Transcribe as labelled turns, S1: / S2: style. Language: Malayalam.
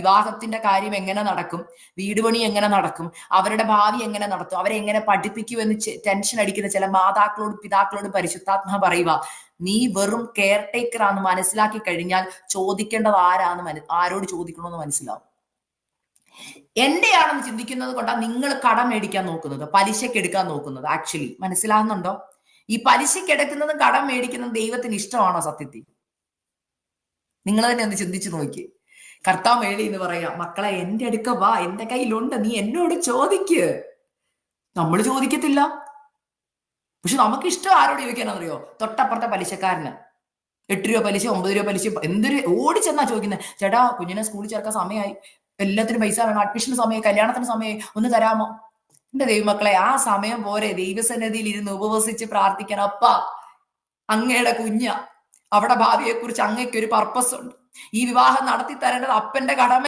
S1: വിവാഹത്തിന്റെ കാര്യം എങ്ങനെ നടക്കും? വീട് പണി എങ്ങനെ നടക്കും? അവരുടെ ഭാവി എങ്ങനെ നടത്തും? അവരെ എങ്ങനെ പഠിപ്പിക്കുമെന്ന് എന്ന് ടെൻഷൻ അടിക്കുന്ന ചില മാതാക്കളോടും പിതാക്കളോടും പരിശുദ്ധാത്മ പറയുക. നീ വെറും കെയർ ടേക്കർ ആണെന്ന് മനസ്സിലാക്കി കഴിഞ്ഞാൽ ചോദിക്കേണ്ടത് ആരാന്ന് മന- ആരോട് ചോദിക്കണമെന്ന് മനസ്സിലാവും. എന്റെയാണെന്ന് ചിന്തിക്കുന്നത് കൊണ്ടാണ് നിങ്ങൾ കടം മേടിക്കാൻ നോക്കുന്നത് പലിശയ്ക്ക് എടുക്കാൻ നോക്കുന്നത്. ആക്ച്വലി മനസ്സിലാകുന്നുണ്ടോ ഈ പലിശയ്ക്ക് എടുക്കുന്നതും കടം മേടിക്കുന്നതും ദൈവത്തിന് ഇഷ്ടമാണോ സത്യത്തിൽ? നിങ്ങൾ തന്നെ ഒന്ന് ചിന്തിച്ചു നോക്കി കർത്താവ് മേളി എന്ന് പറയാം മക്കളെ എന്റെ അടുക്ക വാ എന്റെ കയ്യിലുണ്ട് നീ എന്നോട് ചോദിക്ക്. നമ്മൾ ചോദിക്കത്തില്ല. പക്ഷെ നമുക്ക് ഇഷ്ടം ആരോട് ചോദിക്കാനറിയോ തൊട്ടപ്പുറത്തെ പലിശക്കാരന്. എട്ട് രൂപ പലിശ ഒമ്പത് രൂപ പലിശ എന്തൊരു ഓടി ചെന്നാ ചോദിക്കുന്നത് ചേട്ടാ കുഞ്ഞിനെ സ്കൂളിൽ ചേർക്കാൻ സമയമായി. എല്ലാത്തിനും പൈസ വേണം. അഡ്മിഷന് സമയം കല്യാണത്തിന് സമയം ഒന്ന് തരാമോ? എന്റെ ദൈവമക്കളെ ആ സമയം പോരെ. ദൈവസന്നിധിയിൽ ഇരുന്ന് ഉപവസിച്ച് പ്രാർത്ഥിക്കണം. അപ്പ അങ്ങയുടെ കുഞ്ഞ. അവിടെ ഭാവിയെക്കുറിച്ച് അങ്ങയ്ക്ക് ഒരു പർപ്പസ് ഉണ്ട്. ഈ വിവാഹം നടത്തി തരേണ്ടത് അപ്പന്റെ കടമ